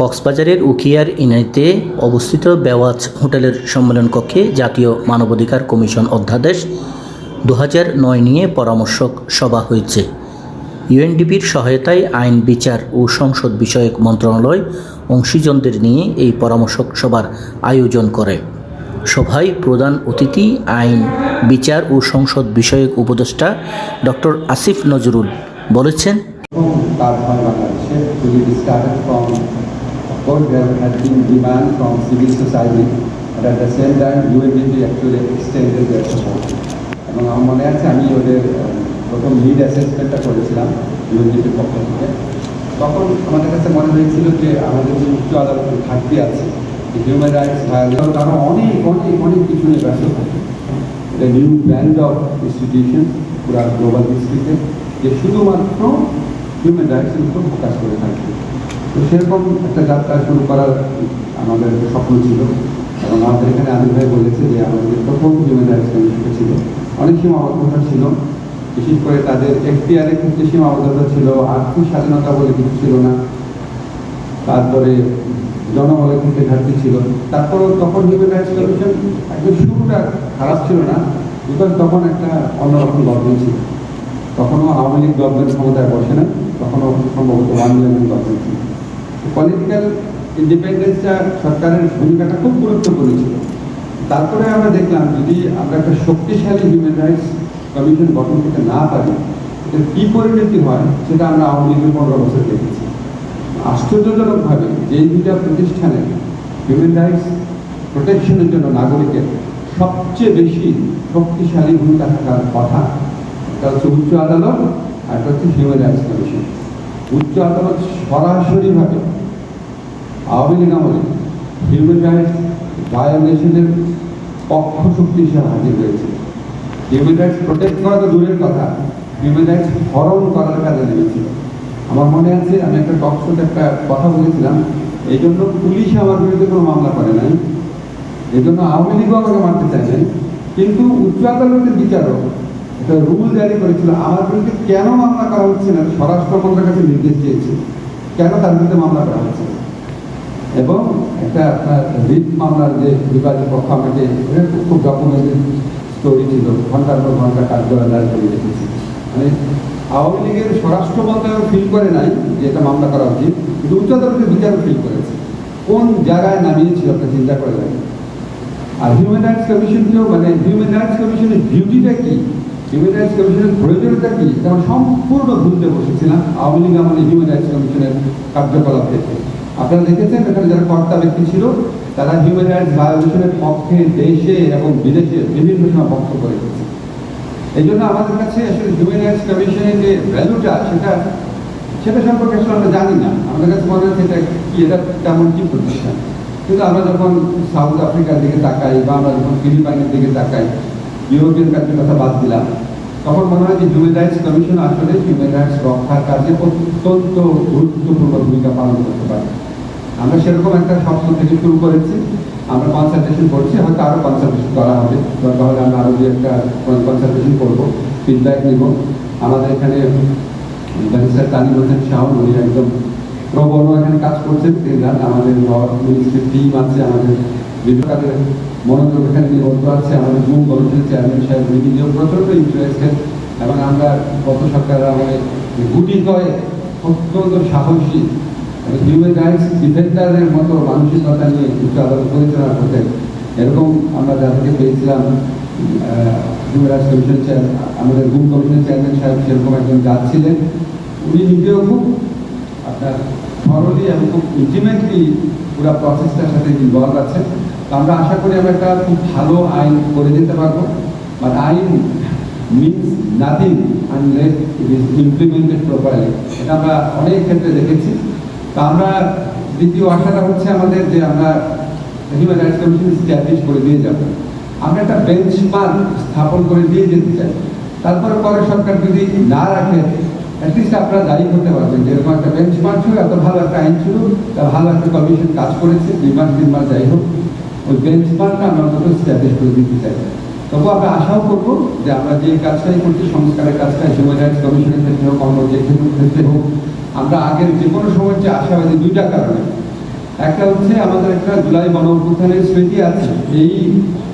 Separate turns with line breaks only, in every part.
কক্সবাজারের উখিয়ার ইনাইতে অবস্থিত বেওয়াজ হোটেলের সম্মেলন কক্ষে জাতীয় মানবাধিকার কমিশন অধ্যাদেশ দু নয় নিয়ে পরামর্শক সভা হয়েছে। ইউএনডিপির সহায়তায় আইন, বিচার ও সংসদ বিষয়ক মন্ত্রণালয় অংশীজনদের নিয়ে এই পরামর্শক সভার আয়োজন করে। সভায় প্রধান অতিথি আইন, বিচার ও সংসদ বিষয়ক উপদেষ্টা ডক্টর আসিফ নজরুল বলেছেন
course there has been demand from civil society but at the same time UNDP actually extended their support. এবং আমার মনে আছে, আমি ওদের প্রথম লিড অ্যাসেসমেন্টটা করেছিলাম ইউএনডিপির পক্ষ থেকে। তখন আমাদের কাছে মনে হয়েছিল যে আমাদের যে উচ্চ আদালতের ঘাটতি আছে হিউম্যান রাইটস ভায়োলেশন তারা অনেক অনেক অনেক কিছু নিয়ে ব্যস্ত থাকে এটা নিউ ব্র্যান্ড অফ ইনস্টিটিউশন পুরা গ্লোবাল হিস্ট্রিতে যে শুধুমাত্র হিউম্যান রাইটসের উপর ফোকাস করে থাকবে তো সেরকম একটা যাত্রা শুরু করার আমাদের স্বপ্ন ছিল। এবং আমাদের এখানে আদিল ভাই বলেছে যে আমাদের প্রথম হিউম্যান রাইটস ছিল। অনেক সীমাবদ্ধতা ছিল। বিশেষ করে তাদের এখতিয়ারের ক্ষেত্রে সীমাবদ্ধতা ছিল, আর্থিক স্বাধীনতা বলে কিছু ছিল না। তারপরে জনবলের ক্ষেত্রে ঘাটতি ছিল। তারপরেও তখন হিউম্যান রাইটস কমিশন একদম শুরুটা খারাপ ছিল না, বিকজ তখন একটা অন্যরকম গভর্নমেন্ট ছিল। তখনও আওয়ামী লীগ গভর্নমেন্ট ক্ষমতায় বসে না তখনও সম্ভবত ওয়ান ইলেভেন গভর্নমেন্ট ছিল। পলিটিক্যাল ইন্ডিপেন্ডেন্সটা সরকারের ভূমিকাটা খুব গুরুত্বপূর্ণ ছিল। তারপরে আমরা দেখলাম যদি আমরা একটা শক্তিশালী হিউম্যান রাইটস কমিশন গঠন করতে না পারি এর কী পরিণতি হয় সেটা আমরা আওয়ামী লীগের পনেরো বছর দেখেছি। আশ্চর্যজনকভাবে যে দুইটা প্রতিষ্ঠানে হিউম্যান রাইটস প্রোটেকশনের জন্য নাগরিকের সবচেয়ে বেশি শক্তিশালী ভূমিকা থাকার কথা, একটা হচ্ছে উচ্চ আদালত আর একটা হচ্ছে হিউম্যান রাইটস কমিশন উচ্চ আদালত সরাসরিভাবে আওয়ামী লীগ আমলে হিউম্যান রাইটস ভায়োলেশনের পক্ষ শক্তি হিসেবে হাজির হয়েছে। হিউম্যান রাইটস প্রোটেক্ট করা তো দূরের কথা, হিউম্যান রাইটস হরণ করার কাজে নেমেছিল আমার মনে আছে, আমি একটা টক শোতে একটা কথা বলেছিলাম, এই জন্য পুলিশ আমার বিরুদ্ধে কোনো মামলা করে নাই, এই জন্য আওয়ামী লীগও আমাকে মারতে চাইছেন কিন্তু উচ্চ আদালতের বিচারক একটা রুল জারি করেছিল, আমার বিরুদ্ধে কেন মামলা করা হচ্ছে না, স্বরাষ্ট্র মন্ত্রীর কাছে নির্দেশ চেয়েছে কেন তার বিরুদ্ধে মামলা করা হচ্ছে? এবং একটা আপনার রিট মামলার যে বিবাদের পক্ষ আমাকে খুব ডকুমেন্টেড স্টোরি ছিল। ঘণ্টার পর ঘণ্টা কাজ করা রেখেছি। মানে আওয়ামী লীগের স্বরাষ্ট্র মন্ত্রণালয় ফিল করে নাই যে এটা মামলা করা উচিত, কিন্তু উচ্চ আদালতের বিচারক ফিল করেছে। কোন জায়গায় নামিয়েছিল আপনি চিন্তা করে দেখেন। আর হিউম্যান রাইটস কমিশনকেও মানে হিউম্যান রাইটস কমিশনের ডিউটিটা কি? হিউম্যান রাইটস কমিশনের প্রয়োজনীয়তা কি? আমরা সম্পূর্ণ ভুলতে বসেছিলাম। আওয়ামী লীগ আমাদের হিউম্যান রাইটস কমিশনের কার্যকলাপ থেকে আপনারা দেখেছেন, এখানে যারা কর্তা ব্যক্তি ছিল, তারা হিউম্যান রাইটস ভায়োলেশনের পক্ষে দেশে এবং বিদেশে বিভিন্ন সময় বক্তব্য রেখেছে। এই জন্য আমাদের কাছে আসলে হিউম্যান রাইটস কমিশনের যে ভ্যালুটা সেটা সেটা সম্পর্কে আসলে আমরা জানি না। আমাদের কাছে মনে হচ্ছে এটা কি, এটা তেমন কি প্রতিষ্ঠান কিন্তু আমরা যখন সাউথ আফ্রিকার দিকে তাকাই বা আমরা যখন ফিলিপাইনের দিকে তাকাই ইউরোপিয়ান কান্ট্রির কথা বাদ দিলাম, তখন মনে হয় যে হিউম্যান রাইটস কমিশন আসলে হিউম্যান রাইটস রক্ষার কাজে অত্যন্ত গুরুত্বপূর্ণ ভূমিকা পালন করতে পারে। আমরা সেরকম একটা স্বপ্ন থেকে শুরু করেছি। আমরা কনসালটেশন করছি, হয়তো আরও কনসালটেশন করা হবে। দরকার হলে আমরা আরও দু একটা কনসালটেশন করব ফিডব্যাক নিব। আমাদের এখানে ব্যারিস্টার তালিম হোসেন শাহ উনি একদম প্রবল এখানে কাজ করছেন। জানেন আমাদের মিনিস্ট্রির টিম আছে, আমাদের বিভিন্ন মনোযোগ এখানে নিবদ্ধ আছে। আমাদের মূল কমিশনের চেয়ারম্যান সাহেব, উনি নিজেও প্রচণ্ড ইন্টারেস্টেড এবং আমরা গত সরকার আমাদের গুটি কয়ে অত্যন্ত সাহসী হিউম্যান রাইটস ডিফেন্ডারের মতো মানসিকতা নিয়ে উচ্চ আদালত পরিচালনা করতেন এরকম আমরা যাদেরকে পেয়েছিলাম হিউম্যান রাইটস কমিশন চেয়ার আমাদের গুম কমিশন চেয়ারম্যান সাহেব সেরকম একজন যাচ্ছিলেন। উনি নিজেও খুব আপনার থরলি এবং খুব ইন্টিমেটলি পুরো প্রসেসটার সাথে ইনভলভ আছে আমরা আশা করি আমরা একটা খুব ভালো আইন করে দিতে পারব। বাট আইন means nothing unless it is implemented properly এটা আমরা অনেক ক্ষেত্রে দেখেছি। আমরা দ্বিতীয় আশাটা হচ্ছে আমাদের যে আমরা হিউম্যান রাইটস কমিশন স্ট্যাবলিশ করে দিয়ে যাব। আমরা একটা বেঞ্চমার্ক স্থাপন করে দিয়ে যেতে চাই। তারপরে পরে সরকার যদি না রাখে অ্যাটলিস্ট আপনারা দায়ী করতে পারবেন। যে এরকম একটা বেঞ্চমার্ক ছিল, এত ভালো একটা আইন ছিল, তা ভালো একটা কমিশন কাজ করেছে দুই মাস তিন মাস যাই হোক, ওই বেঞ্চমার্কটা আমরা অন্তত স্ট্যাবলিশ করে দিতে চাই। তবু আমরা আশাও করব যে আমরা যে কাজটাই করছি, সংস্কারের কাজটা হিউম্যান রাইটস কমিশনের ক্ষেত্রে হোক অন্য যে ক্ষেত্রে হোক, আমরা আগের যে কোনো সময় যে আশাবাদী দুইটা কারণে। একটা হচ্ছে আমাদের একটা জুলাই গণ স্মৃতি আছে, এই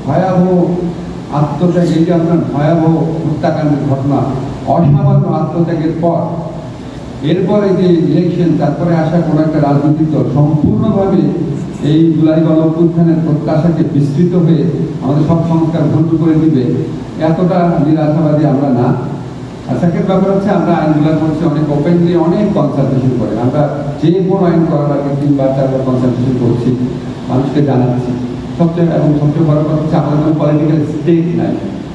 ভয়াবহ আত্মত্যাগ, এই যে আপনার ভয়াবহ হত্যাকাণ্ডের ঘটনা, অসামান্য আত্মত্যাগের পর, এরপরে যে ইলেকশন তারপরে আসা কোনো একটা রাজনৈতিক দল, সম্পূর্ণভাবে এই জুলাই গণ অভ্যুত্থানের প্রত্যাশাকে বিস্তৃত হয়ে আমাদের সব সংস্কার ভণ্ড করে দিবে, এতটা নিরাশাবাদী আমরা না। আর সেকেন্ড ব্যাপার হচ্ছে, আমরা আইনগুলো করছি অনেক ওপেনলি অনেক কনসালটেশন করে। আমরা যে কোনো আইন করার আগে তিনবার, চারবার কনসালটেশন করছি, মানুষকে জানাচ্ছি। সবচেয়ে এবং সবচেয়ে বড় কথা হচ্ছে, আমাদের কোনো পলিটিক্যাল স্টেট নাই।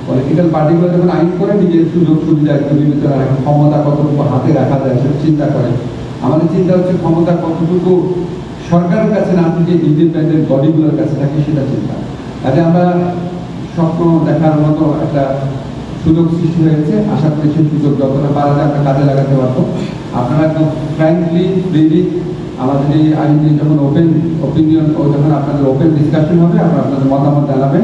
পলিটিক্যাল পার্টিগুলো যখন আইন করে নিজের সুযোগ, সুবিধা, একটু বিবেচনা রাখে, ক্ষমতা কতটুকু হাতে রাখা যায়, সেটা চিন্তা করে। আমাদের চিন্তা হচ্ছে ক্ষমতা কতটুকু সরকারের কাছে না থেকে ইন্ডিপেন্ডেন্ট বডিগুলোর কাছে থাকে সেটা চিন্তা। কাজে আমরা স্বপ্ন দেখার মতো একটা সুযোগ সৃষ্টি হয়েছে। আশা করি সেই সুযোগ যতটা পারা যায় আমরা কাজে লাগাতে পারব। আপনারা একদম ফ্র্যাঙ্কলি ফ্রিলি আমাদের এই আইন নিয়ে যখন ওপেন ওপিনিয়ন ও যখন আপনাদের ওপেন ডিসকাশন হবে আপনারা আপনাদের মতামত জানাবেন।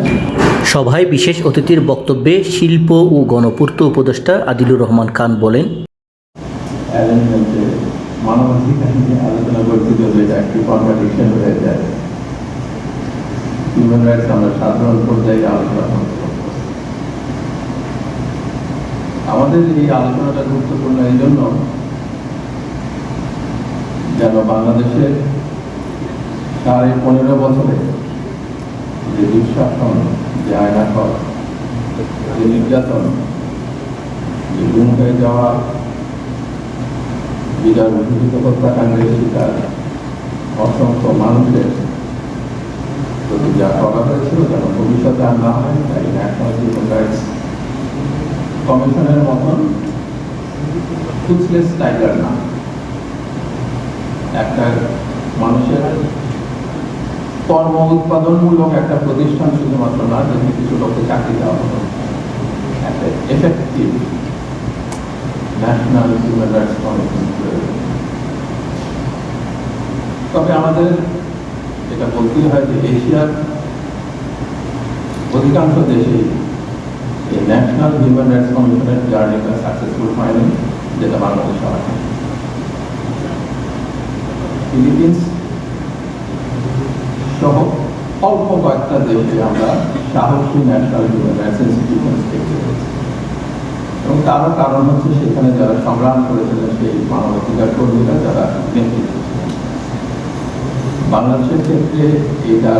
সভায় বিশেষ অতিথির বক্তব্যে শিল্প ও গণপূর্ত উপদেষ্টা আদিলুর রহমান খান বলেন
মানবাধিকার নিয়ে আলোচনা করতে এটা একটি কনভার্টেশন হয়ে যায়। হিউম্যান রাইটস আমরা সাধারণ পর্যায়ে আলোচনা করতে আমাদের এই আলোচনাটা গুরুত্বপূর্ণ এই জন্য যেন বাংলাদেশের সাড়ে পনেরো বছরে যে দুঃশাসন, যে আয়নাকর যে নির্যাতন, যে গুম হয়ে যাওয়া বিরাট অভিহিত হত্যাকাণ্ডের শিকার অসংখ্য মানুষের প্রতি যা করা হয়েছিল যেন ভবিষ্যতে আর না হয়, তাই ন্যাশনাল হিউম্যান রাইটস কমিশনের মতন টুথলেস টাইগার না। একটা মানুষের কর্ম উৎপাদনমূলক একটা প্রতিষ্ঠান শুধুমাত্র না যদি কিছু লোককে চাকরি দেওয়া হতো। একটা effective national human rights commission প্রয়োজন তবে আমাদের এটা বলতেই হয় যে এশিয়ার অধিকাংশ দেশেই এই ন্যাশনাল হিউম্যান রাইটস কমিশনের জার্নিটা সাকসেসফুল হয়নি, যেটা বাংলাদেশে হয় ফিলিপিন্স সহ অল্প কয়েকটা দেশে আমরা সাহসী ন্যাশনাল হিউম্যান রাইটস ইনস্টিটিউশন দেখতে পেয়েছি এবং তারও কারণ হচ্ছে সেখানে যারা সংগ্রাম করেছিলেন সেই মানবাধিকার কর্মীরা যারা নেতৃত্ব বাংলাদেশের ক্ষেত্রে এটা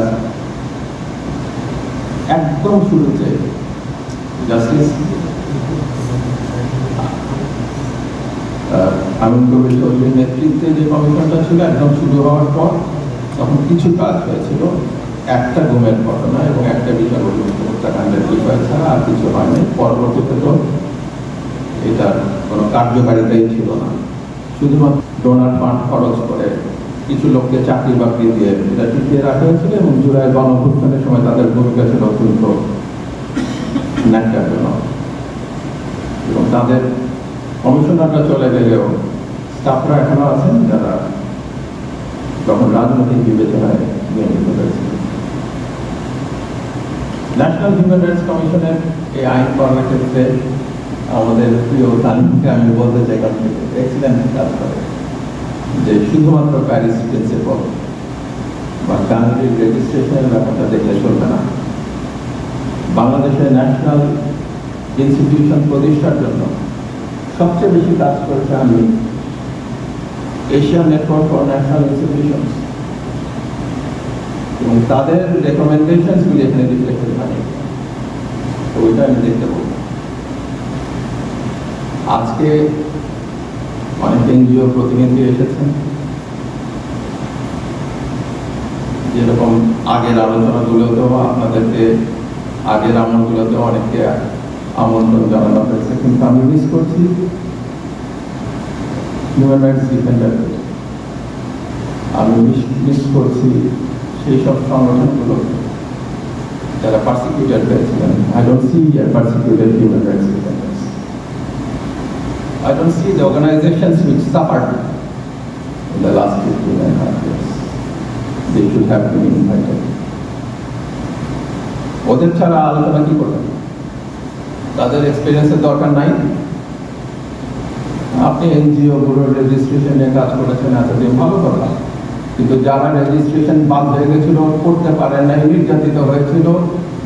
একদম শুরুতে জাস্টিস আমিন কবির চৌধুরীর নেতৃত্বে যে কমিশনটা ছিল একদম শুরু হওয়ার পর তখন কিছু কাজ হয়েছিল। একটা গুমের ঘটনা এবং একটা অভিযুক্ত হত্যাকাণ্ডের বিষয় ছাড়া আর কিছু হয়নি। পরবর্তীতে তো এটার কোনো কার্যকারিতাই ছিল না। শুধুমাত্র ডোনার ফান্ড খরচ করে কিছু লোককে চাকরি বাকরি দিয়ে এটা টিকিয়ে রাখা হয়েছিল এবং জুলাই গণঅভ্যুত্থানের সময় তাদের ভূমিকা ছিল অত্যন্ত ন্যাক্কারজনক। এবং তাদের কমিশনাররা চলে গেলেও স্টাফরা এখনও আছেন যারা যখন রাজনৈতিক বিবেচনায় নিয়মিত হয়েছিল। ন্যাশনাল হিউম্যান রাইটস কমিশনের এই আইন করার ক্ষেত্রে আমাদের প্রিয় তালিমকে আমি বলতে চাই কারণ এক্সিলেন্ট কাজ করে যে শুধুমাত্র প্যারিস প্রিন্সিপাল বা কান্ট্রি রেজিস্ট্রেশনের ব্যাপারটা দেখলে চলবে না। বাংলাদেশের ন্যাশনাল ইনস্টিটিউশন প্রতিষ্ঠার জন্য সবচেয়ে বেশি কাজ করেছে আমি Asian network for national institution এবং তাদের রেকমেন্ডেশনসগুলি এখানে রিফ্লেক্টেড থাকে ওইটা আমি দেখতে পাবো আজকে অনেক এনজিও প্রতিনিধি এসেছেন। যেরকম আগের আলোচনাগুলোতেও আপনাদেরকে আগের আমলগুলোতেও অনেককে আমন্ত্রণ জানানো হয়েছে, কিন্তু আমি মিস করছি ডিফেন্ডার আমি মিস করছি সেই সব সংগঠনগুলো যারা পার্সিকিউটেড হয়েছিলেন। I don't see R persecuted human rights defenders I don't see the organizations which suffered in the last 15 and a half years. They should have been invited. ওদের ছাড়া আলোচনা কি করবেন তাদের এক্সপিরিয়েন্সের দরকার নাই আপনি এনজিও গুলোর রেজিস্ট্রেশন কাজ করেছেন, এতদিন ভালো কথা কিন্তু যারা রেজিস্ট্রেশন বাদ হয়ে গেছিল করতে পারে নাই, নির্যাতিত হয়েছিল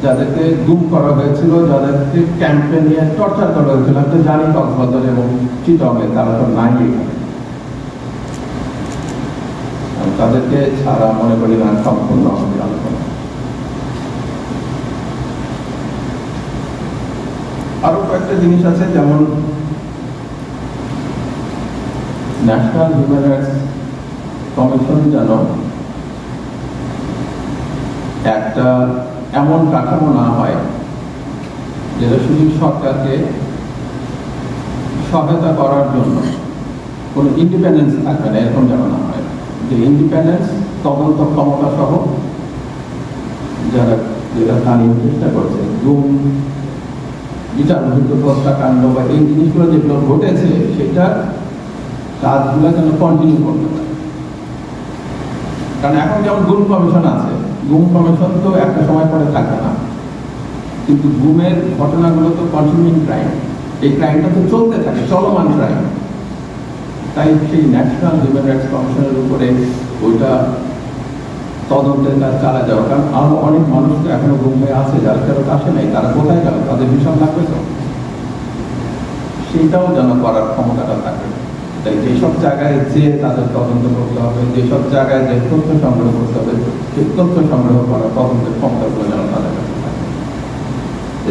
যাদেরকে গুম করা হয়েছিল, যাদেরকে ক্যাম্পে নিয়ে টর্চার করা হয়েছিল তো জানি কক্সবাজার এবং চিটংয়ে তারা তো নাই তাদেরকে ছাড়া মনে করি না, সম্পূর্ণ আমাদের আলোচনা আরও কয়েকটা জিনিস আছে, যেমন ন্যাশনাল হিউম্যান রাইটস কমিশন যেন একটা এমন কাঠামো না হয় যেটা শুধু সরকারকে সহায়তা করার জন্য কোনো ইন্ডিপেন্ডেন্স থাকবে না, এরকম যেন না হয়। যে ইন্ডিপেন্ডেন্স তদন্ত ক্ষমতা সহ যারা যেটা তালিম চেষ্টা করছে, গুম, বিচার বহির্ভূত হত্যাকাণ্ড বা এই জিনিসগুলো যেগুলো ঘটেছে, সেটা কাজগুলো যেন কন্টিনিউ করতে পারে। কারণ এখন যেমন গুম কমিশন আছে গুম কমিশন তো একটা সময় পরে থাকে না। কিন্তু গুমের ঘটনাগুলো তো কন্টিনিউইং ক্রাইম এই ক্রাইমটা তো চলতে থাকে, চলমান ক্রাইম তাই সেই ন্যাশনাল হিউম্যান রাইটস কমিশনের উপরে ওইটা তদন্তের কাজ চালা যাওয়া। কারণ আরও অনেক মানুষ তো এখনও গুম হয়ে আছে যারা ফেরত আসে নাই, তারা কোথায় গেল? তাদের ভীষণ লাগবে তো। সেটাও যেন করার ক্ষমতাটা থাকে। তাই যেসব জায়গায় যে তাদের তদন্ত করতে হবে, যেসব জায়গায় যে তথ্য সংগ্রহ করতে হবে সেই তথ্য সংগ্রহ করার তদন্তের ক্ষমতাগুলো যেন তাদের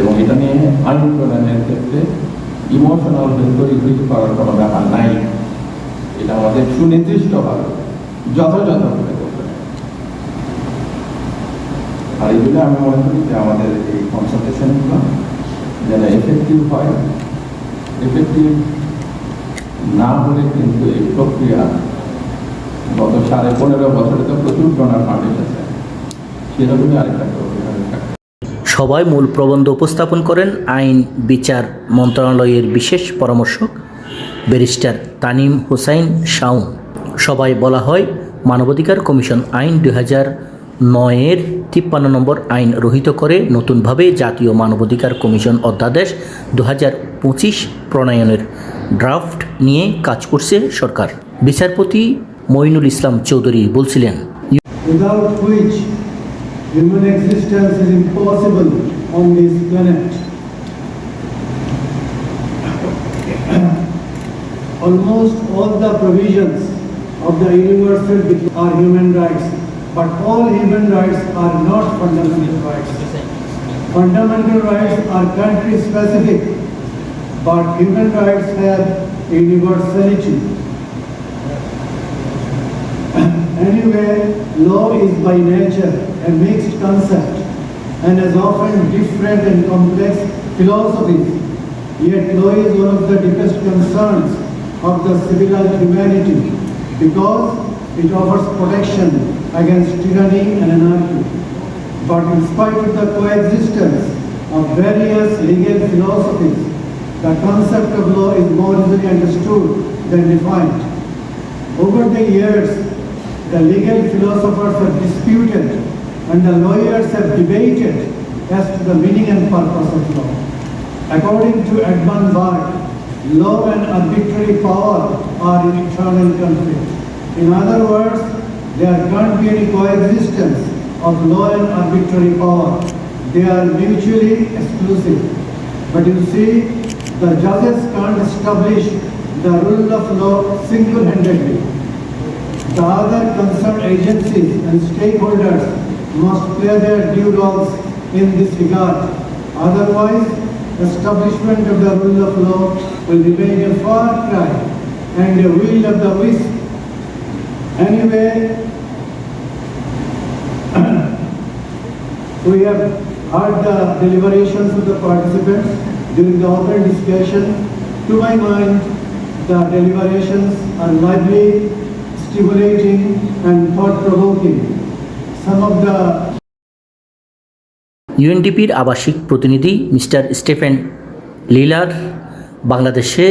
এবং এটা নিয়ে আইন প্রণয়নের ক্ষেত্রে ইমোশনাল তৈরি করার কোনো ব্যাপার নাই। এটা আমাদের সুনির্দিষ্টভাবে যথাযথভাবে করতে হবে। আর এই জন্য আমি মনে করি যে আমাদের এই কনসালটেশনগুলো যেন এফেক্টিভ হয়। এফেক্টিভ না হলে কিন্তু এই প্রক্রিয়া গত সাড়ে পনেরো বছরে তো প্রচুর ডোনার ফান্ড এসেছে। সেরকমই আরেকটা
সবাই মূল প্রবন্ধ উপস্থাপন করেন আইন, বিচার মন্ত্রণালয়ের বিশেষ পরামর্শক ব্যারিস্টার তানিম হুসাইন শাউন সবাই বলা হয়, মানবাধিকার কমিশন আইন দুই হাজার নয়ের তিপ্পান্ন নম্বর আইন রহিত করে নতুনভাবে জাতীয় মানবাধিকার কমিশন অধ্যাদেশ দু হাজার পঁচিশ প্রণয়নের ড্রাফট নিয়ে কাজ করছে সরকার বিচারপতি মঈনুল ইসলাম চৌধুরী বলছিলেন.
Almost all the provisions of the universal are human rights, but all human rights are not fundamental rights. Fundamental rights are country specific, but human rights have universality. Anyway, law is by nature a mixed concept and has often different and complex philosophies. Yet law is one of the deepest concerns of the civilized humanity because it offers protection against tyranny and anarchy. But in spite of the coexistence of various legal philosophies, the concept of law is more easily understood than defined. Over the years, the legal philosophers have disputed and the lawyers have debated as to the meaning and purpose of law. According to Edmund Burke, law and arbitrary power are in eternal conflict. In other words, there can't be any coexistence of law and arbitrary power. They are mutually exclusive. But you see, the judges can't establish the rule of law single-handedly. The other concerned agencies and stakeholders must play their due roles in this regard. Otherwise, establishment of the rule of law will remain a far cry and a will of the wisp. Anyway, we have heard the deliberations of the participants during the open discussion. To my mind, the deliberations are lively, stimulating and thought-provoking. Some of the
ইউএনডিপির আবাসিক প্রতিনিধি mister স্টেফেন লিলার বাংলাদেশে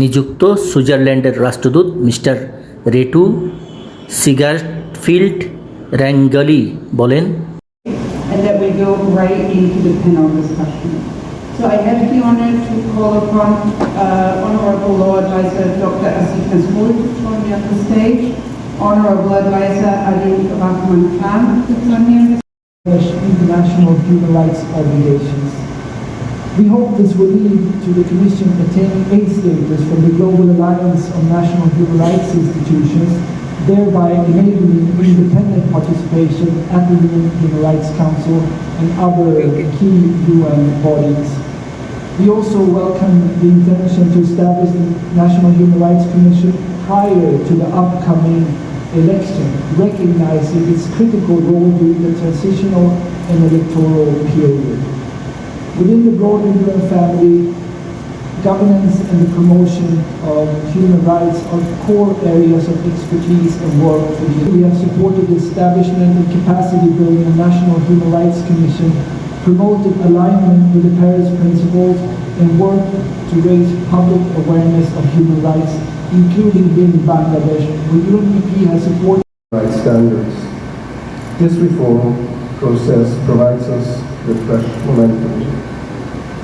নিযুক্ত সুইজারল্যান্ডের রাষ্ট্রদূত mister রেটু সিগারফিল্ড র্যাঙ্গলি বলেন
and that we go right into the panel discussion. So I have the honor to call upon uh, Honorable Law Advisor Dr. Asif Nasrul to join me on the stage. Honorable Advisor Ali Rahman Khan to join me on this.
international human rights obligations. We hope this will lead to the Commission attaining A status from the Global Alliance on National Human Rights Institutions, thereby enabling independent participation at the UN Human Rights Council and other key UN bodies. We also welcome the intention to establish the National Human Rights Commission prior to the upcoming election, recognizing its critical role during the transitional and electoral period. Within the broader UN family, governance and the promotion of human rights are core areas of expertise and work for the We have supported the establishment and capacity building of the National Human Rights Commission, promoted alignment with the Paris Principles, and worked to raise public awareness of human rights, including in Bangladesh, where UNDP has supported
rights standards. This reform process provides us with fresh momentum.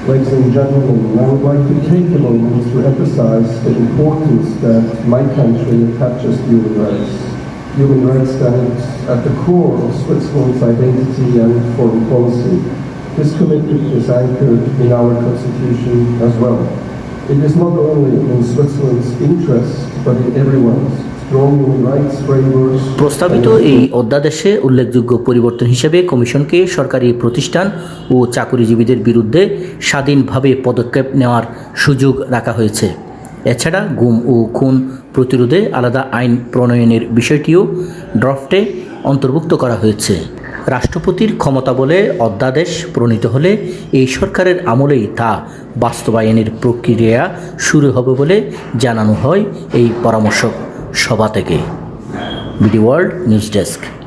Ladies and gentlemen, I would like to take a moment to emphasize the importance that my country attaches to human rights. Human rights stands at the core of Switzerland's identity and foreign policy. This commitment is anchored in our constitution as well. It is not only in Switzerland's interest, but in everyone's.
প্রস্তাবিত এই অধ্যাদেশে উল্লেখযোগ্য পরিবর্তন হিসেবে কমিশনকে সরকারি প্রতিষ্ঠান ও চাকুরিজীবীদের বিরুদ্ধে স্বাধীনভাবে পদক্ষেপ নেওয়ার সুযোগ রাখা হয়েছে এছাড়া গুম ও খুন প্রতিরোধে আলাদা আইন প্রণয়নের বিষয়টিও ড্রাফটে অন্তর্ভুক্ত করা হয়েছে রাষ্ট্রপতির ক্ষমতা বলে অধ্যাদেশ প্রণীত হলে এই সরকারের আমলেই তা বাস্তবায়নের প্রক্রিয়া শুরু হবে বলে জানানো হয় এই পরামর্শক সভা থেকে। BD world news desk.